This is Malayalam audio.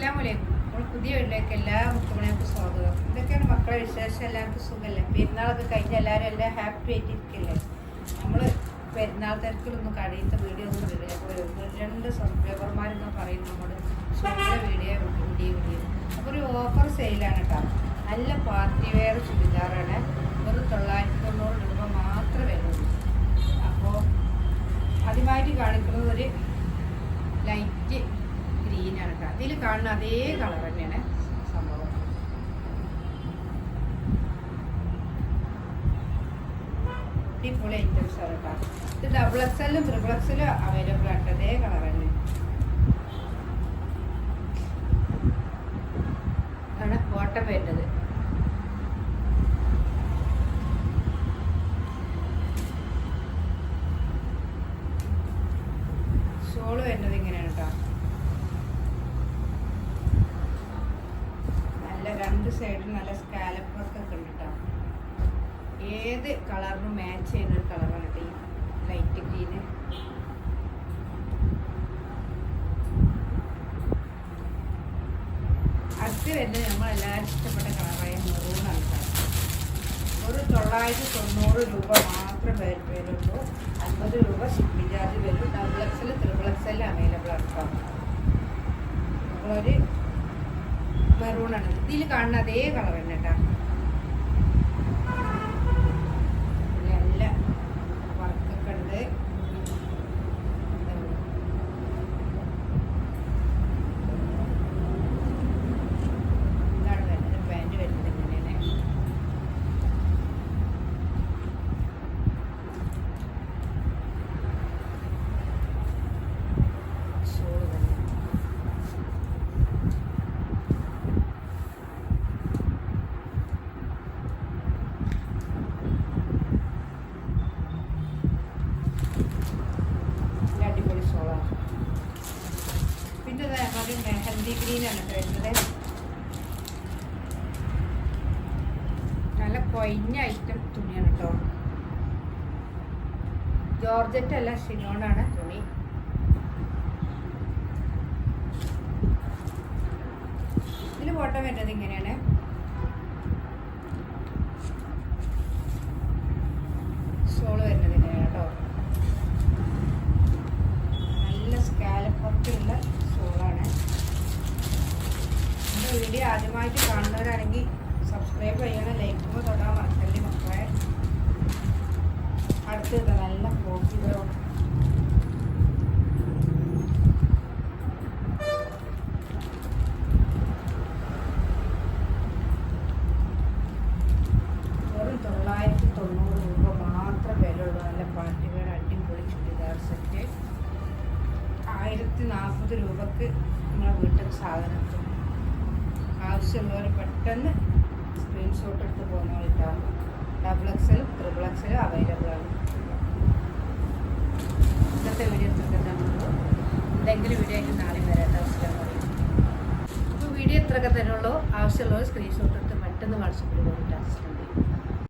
അസ്സാം വലൈക്കും നമ്മൾ പുതിയ വീട്ടിലേക്ക് എല്ലാ മുത്തുമണികൾക്കും സ്വാഗതം. ഇതൊക്കെയാണ് മക്കളെ വിശേഷം എല്ലാവർക്കും സുഖമല്ലേ? പെരുന്നാളൊക്കെ കഴിഞ്ഞ് എല്ലാവരും എല്ലാം ഹാപ്പി ആയിട്ടിരിക്കില്ലേ? നമ്മൾ പെരുന്നാൾ തിരക്കിലൊന്നും കഴിയുന്ന വീഡിയോ ഒന്നും വരില്ല രണ്ട് സംരംഭർമാരെന്ന് പറയും നമ്മുടെ സ്വന്തം വീഡിയോ വീഡിയോ വീഡിയോ അപ്പോൾ ഒരു ഓഫർ സെയിലാണ് കേട്ടോ നല്ല പാർട്ടി വെയർ ചുരിദാറാണ് വെറും തൊള്ളായിരത്തി തൊണ്ണൂറ് രൂപ മാത്രമേ വരുള്ളൂ അപ്പോൾ ആദ്യമായിട്ട് കാണിക്കുന്നത് ഒരു ലൈറ്റ് ഗ്രീനാണ് കേട്ടോ അതിൽ കാണുന്ന അതേ കളർ തന്നെയാണ് സംഭവം. അടിപൊളി ഐറ്റംസ് ആണ് കേട്ടോ ഇത് ഡബിൾ എക്സ് എല്ലും ത്രിബിൾ എക്സിലും അവൈലബിൾ ആണ് അതേ കളർ തന്നെ. ആണ് കോട്ടം വരുന്നത്. ഷോൾ വരുന്നത് ഇങ്ങനെയാണ് കേട്ടോ നല്ല രണ്ട് സൈഡിൽ നല്ല സ്കാലപ്പ് വർക്ക് ഒക്കെ ഉണ്ട് കേട്ടോ ഏത് കളറിനും മാച്ച് ചെയ്യുന്ന ഒരു കളറാണ് കേട്ടോ ഈ ലൈറ്റ് ഗ്രീന് അടുത്ത് വരുന്നത് നമ്മളെല്ലാവരും ഇഷ്ടപ്പെട്ട കളറായ മെറൂണാണ് ഒരു തൊള്ളായിരത്തി തൊണ്ണൂറ് രൂപ മാത്രം പേര് വരുള്ളൂ. അൻപത് രൂപ ഷിപ്പിംഗ് ചാർജ് വരും double XL triple XL available ആണ് കേട്ടോ നമ്മളൊരു മെറൂണാണ് ഇതിൽ കാണുന്ന അതേ കളർ തന്നെ കേട്ടോ നല്ല വർക്കൊക്കെ ഉണ്ട് ഇതാണ് വരുന്നത് പാന്റ് വരുന്നത് ഇങ്ങനെയാണ് ഷോൾ തന്നെ നല്ല അടിപൊളി ഷോളാണ് നല്ല കൊയിഞ്ഞ ഐറ്റം തുണിയാണ് കേട്ടോ ജോർജറ്റ് അല്ല ഷിനോണാണ് തുണി. ഇതിൽ ഫോട്ടോ വരുന്നത് ഇങ്ങനെയാണ് ഷോൾ വരുന്നത് ഇങ്ങനെയാണ് കേട്ടോ നല്ല സ്കാലപ്പൊക്കെയുള്ള ഷോളാണ് നമ്മുടെ വീഡിയോ ആദ്യമായിട്ട് കാണുന്നവരാണെങ്കിൽ സബ്സ്ക്രൈബ് ചെയ്യണം ലൈക്കുമ്പോൾ തൊടാൻ മറക്കല്ലേ മക്കളെ. അടുത്തത് നല്ല അടിപൊളി ചുരിദാർ ആയിരത്തി നാൽപ്പത് രൂപക്ക് നമ്മളെ വീട്ടിൽ സാധനം എത്തും ആവശ്യമുള്ളവർ പെട്ടെന്ന് സ്ക്രീൻഷോട്ട് എടുത്ത് പോകുന്നവരിട്ടാ ഡബിൾ എക്സലും ട്രിപ്പിൾ എക്സലും അവൈലബിൾ ആണ്. ഇന്നത്തെ വീഡിയോ ഇത്രയൊക്കെ തന്നുള്ളൂ എന്തെങ്കിലും വീഡിയോ എനിക്ക് നാളെ വരാത്ത ആവശ്യമാണ് അപ്പോൾ വീഡിയോ ഇത്രയൊക്കെ തന്നെയുള്ളൂ ആവശ്യമുള്ളവർ സ്ക്രീൻഷോട്ട് എടുത്ത് പെട്ടെന്ന് വാട്സപ്പിൽ പോയിട്ട് ചെയ്യും